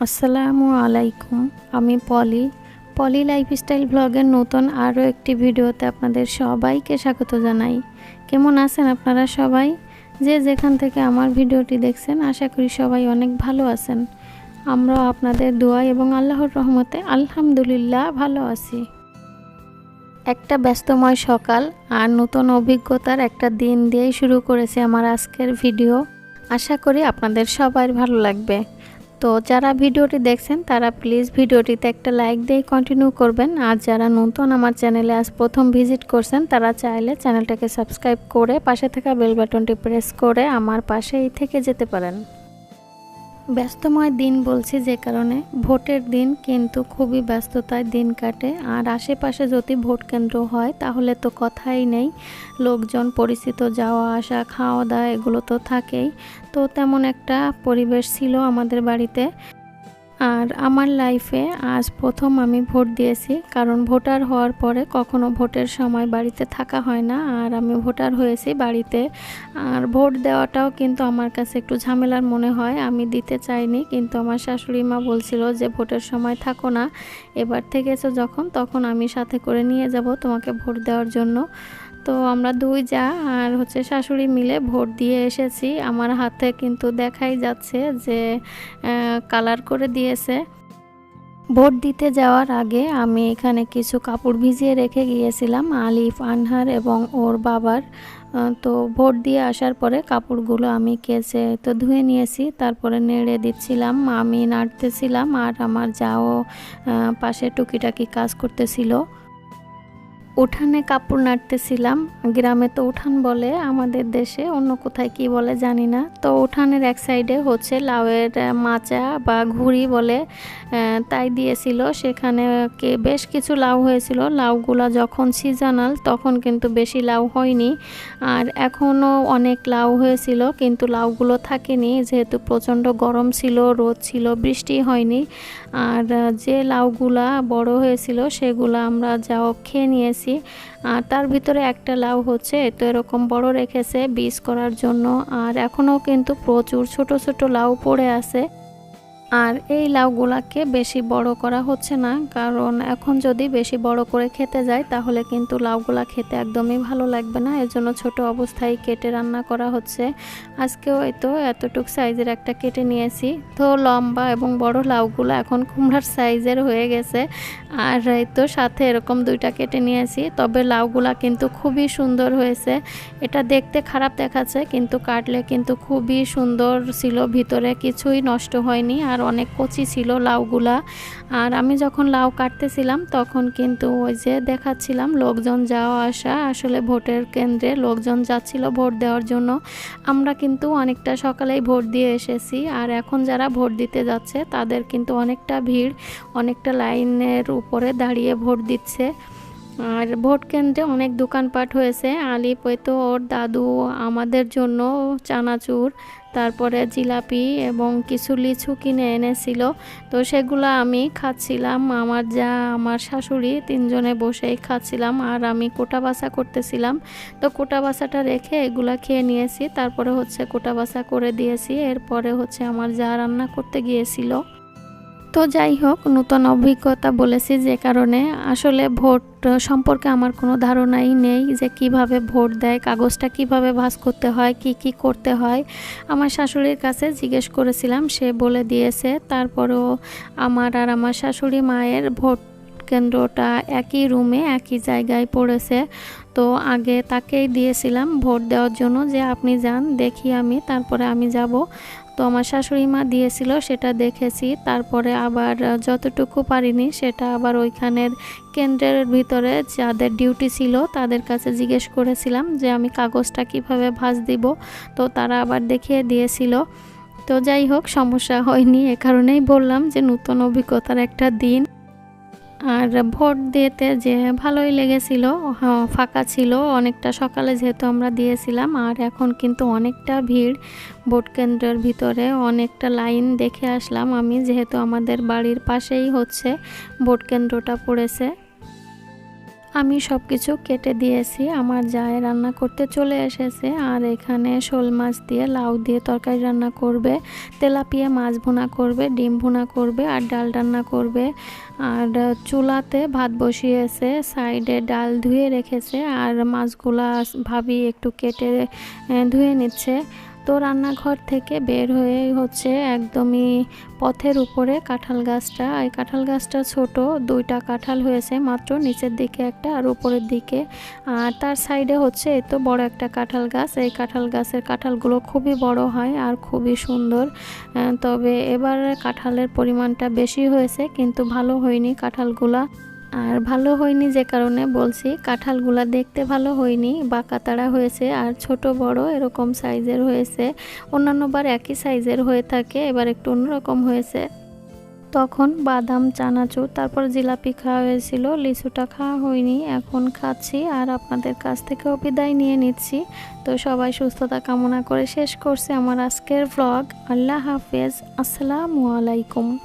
আসসালামু আলাইকুম, আমি পলি। পলি লাইফস্টাইল ব্লগের নতুন আরও একটি ভিডিওতে আপনাদের সবাইকে স্বাগত জানাই। কেমন আছেন আপনারা সবাই? যে যেখান থেকে আমার ভিডিওটি দেখছেন, আশা করি সবাই অনেক ভালো আছেন। আমরা আপনাদের দোয়া এবং আল্লাহর রহমতে আলহামদুলিল্লাহ ভালো আছি। একটা ব্যস্তময় সকাল আর নতুন অভিজ্ঞতার একটা দিন দিয়েই শুরু করেছে আমার আজকের ভিডিও। আশা করি আপনাদের সবার ভালো লাগবে। তো যারা ভিডিওটি দেখছেন, তারা প্লিজ ভিডিওটিতে একটা লাইক দিয়ে কন্টিনিউ করবেন। আর যারা নতুন আমার চ্যানেলে আজ প্রথম ভিজিট করছেন, তারা চাইলে চ্যানেলটাকে সাবস্ক্রাইব করে পাশে থাকা বেল বাটনটি প্রেস করে আমার পাশেই থেকে যেতে পারেন। ব্যস্তময় দিন বলছি যে কারণে, ভোটের দিন কিন্তু খুবই ব্যস্ততায় দিন কাটে। আর আশেপাশে যদি ভোট কেন্দ্র হয়, তাহলে তো কথাই নেই। লোকজন, পরিচিত যাওয়া আসা, খাওয়া দাওয়া, এগুলো তো থাকেই। তো তেমন একটা পরিবেশ ছিল আমাদের বাড়িতে। আর আমার লাইফে আজ প্রথম আমি ভোট দিয়েছি, কারণ ভোটার হওয়ার পরে কখনো ভোটের সময় বাড়িতে থাকা হয় না, আর আমি ভোটার হয়েছি বাড়িতে। আর ভোট দেওয়াটাও কিন্তু আমার কাছে একটু ঝামেলার মনে হয়, আমি দিতে চাইনি, কিন্তু আমার শাশুড়ি মা বলছিল যে ভোটের সময় থাকো না, এবার থেকেছো যখন, তখন আমি সাথে করে নিয়ে যাব তোমাকে ভোট দেওয়ার জন্য। তো আমরা দুই যা আর হচ্ছে শাশুড়ি মিলে ভোট দিয়ে এসেছি। আমার হাতে কিন্তু দেখাই যাচ্ছে যে কালার করে দিয়েছে। ভোট দিতে যাওয়ার আগে আমি এখানে কিছু কাপড় ভিজিয়ে রেখে গিয়েছিলাম, আলিফ, আনহার এবং ওর বাবার। তো ভোট দিয়ে আসার পরে কাপড়গুলো আমি কেচে তো ধুয়ে নিয়েছি, তারপরে নেড়ে দিচ্ছিলাম, আমি নাড়তেছিলাম আর আমার যাও পাশে টুকিটাকি কাজ করতেছিল। উঠানে কাপড় নাড়তেছিলাম। গ্রামে তো উঠান বলে, আমাদের দেশে অন্য কোথায় কি বলে জানি না। তো উঠানের এক সাইডে হচ্ছে লাউয়ের মাচা বা ঘুড়ি বলে তাই দিয়েছিল। সেখানে কে বেশ কিছু লাউ হয়েছিল। লাউগুলা যখন সিজনাল, তখন কিন্তু বেশি লাউ হয়নি। আর এখনও অনেক লাউ হয়েছিল, কিন্তু লাউগুলো থাকেনি। যেহেতু প্রচণ্ড গরম ছিল, রোদ ছিল, বৃষ্টি হয়নি। আর যে লাউগুলা বড় হয়েছিল, সেগুলো আমরা যাও খেয়ে নিয়েছি। আর তার ভিতরে একটা লাউ হচ্ছে, তো এরকম বড় রেখেছে, বীজ করার জন্য। আর এখনও কিন্তু প্রচুর ছোট ছোট লাউ পড়ে আছে। আর এই লাউগুলাকে বেশি বড় করা হচ্ছে না, কারণ এখন যদি বেশি বড় করে খেতে যায়, তাহলে কিন্তু লাউগুলা খেতে একদমই ভালো লাগবে না। এর জন্য ছোট অবস্থায় কেটে রান্না করা হচ্ছে। আজকেও এই তো এতটুক সাইজের একটা কেটে নিয়েছি। তো লম্বা এবং বড় লাউগুলো এখন কুমড়ার সাইজের হয়ে গেছে। আর এই তো সাথে এরকম দুইটা কেটে নিয়েছি। তবে লাউগুলা কিন্তু খুবই সুন্দর হয়েছে। এটা দেখতে খারাপ দেখাচ্ছে, কিন্তু কাটলে কিন্তু খুবই সুন্দর ছিল। ভিতরে কিছুই নষ্ট হয়নি। আর আর অনেক কচি ছিল লাউগুলা। আর আমি যখন লাউ কাটতেছিলাম, তখন কিন্তু ওই যে দেখাচ্ছিলাম লোকজন যাওয়া আসা, আসলে ভোটের কেন্দ্রে লোকজন যাচ্ছিল ভোট দেওয়ার জন্য। আমরা কিন্তু অনেকটা সকালেই ভোট দিয়ে এসেছি, আর এখন যারা ভোট দিতে যাচ্ছে, তাদের কিন্তু অনেকটা ভিড়, অনেকটা লাইনের উপরে দাঁড়িয়ে ভোট দিচ্ছে। আর ভোট কেন্দ্রে অনেক দোকানপাট হয়েছে, আলিপ ওর দাদু, আমাদের জন্য চানাচুর তারপরে জিলাপি এবং কিছু লিচু কিনে এনেছিল। তো সেগুলো আমি খাচ্ছিলাম। আমার যা, আমার শাশুড়ি তিনজনে বসেই খাচ্ছিলাম আর আমি কোটা বাসা করতেছিলাম। তো কোটা বাসাটা রেখে এগুলো খেয়ে নিয়েছি। তারপরে হচ্ছে কোটা বাসা করে দিয়েছি। এরপরে হচ্ছে আমার যা রান্না করতে গিয়েছিল। তো যাই হোক, নতুন অভিজ্ঞতা বলেছি যে কারণে। আসলে ভোট সম্পর্কে আমার কোনো ধারণাই নেই যে কীভাবে ভোট দেয়, কাগজটা কীভাবে ভাস করতে হয়, কি কি করতে হয়। আমার শাশুড়ির কাছে জিজ্ঞেস করেছিলাম, সে বলে দিয়েছে, তারপরেও আমার আর আমার শাশুড়ি মায়ের ভোট কেন্দ্রটা একই রুমে, একই জায়গায় পড়েছে। তো আগে তাকেই দিয়েছিলাম ভোট দেওয়ার জন্য যে আপনি যান, দেখি আমি, তারপরে আমি যাব। তো আমার শাশুড়ি মা দিয়েছিল, সেটা দেখেছি। তারপরে আবার যতটুকু পারিনি, সেটা আবার ওইখানের কেন্দ্রের ভিতরে যাদের ডিউটি ছিল, তাদের কাছে জিজ্ঞেস করেছিলাম যে আমি কাগজটা কীভাবে ভাজ দিব। তো তারা আবার দেখিয়ে দিয়েছিল। তো যাই হোক, সমস্যা হয়নি, এ কারণেই বললাম যে নতুন অভিজ্ঞতার একটা দিন। আর ভোট দিতে যে ভালোই লেগেছিল ফাঁকা ছিল, অনেকটা সকালে যেহেতু আমরা দিয়েছিলাম, আর এখন কিন্তু অনেকটা ভিড়। ভোট কেন্দ্রের ভিতরে অনেকটা লাইন দেখে আসলাম আমি, যেহেতু আমাদের বাড়ির পাশেই হচ্ছে, ভোট কেন্দ্রটা পড়েছে। আমি সব কিছু কেটে দিয়েছি, আমার যায় রান্না করতে চলে এসেছে, আর এখানে শোল মাছ দিয়ে লাউ দিয়ে তরকারি রান্না করবে, তেলাপিয়া মাছ ভুনা করবে, ডিম ভুনা করবে, আর ডাল রান্না করবে, আর চুলাতে ভাত বসিয়েছে, সাইডে ডাল ধুয়ে রেখেছে, আর মাছগুলা ভাবি একটু কেটে ধুয়ে নিচ্ছে তো রান্নাঘর থেকে বের হয়ে হচ্ছে একদমই পথের উপরে কাঁঠাল গাছটা। এই কাঁঠাল গাছটা ছোট, দুইটা কাঁঠাল হয়েছে মাত্র, নিচের দিকে একটা আর উপরের দিকে। আর তার সাইডে হচ্ছে এই তো বড় একটা কাঁঠাল গাছ। এই কাঁঠাল গাছের কাঁঠালগুলো খুবই বড় হয় আর খুবই সুন্দর। তবে এবার কাঁঠালের পরিমাণটা বেশি হয়েছে, কিন্তু ভালো হয়নি কাঁঠালগুলা। আর ভালো হয়নি যে কারণে বলছি, কাঁঠালগুলা দেখতে ভালো হয়নি বাঁকাতাড়া হয়েছে, আর ছোট বড় এরকম সাইজের হয়েছে অন্যান্যবার একই সাইজের হয়ে থাকে, এবার একটু অন্যরকম হয়েছে। তখন বাদাম, চানাচুর, তারপর জিলাপি খাওয়া হয়েছিল, লিচুটা খাওয়া হয়নি, এখন খাচ্ছি, আর আপনাদের কাছ থেকেও বিদায় নিয়ে নিচ্ছি। তো সবাই সুস্থতা কামনা করে শেষ করছে আমার আজকের ভ্লগ আল্লাহ হাফেজ, আসসালামু আলাইকুম।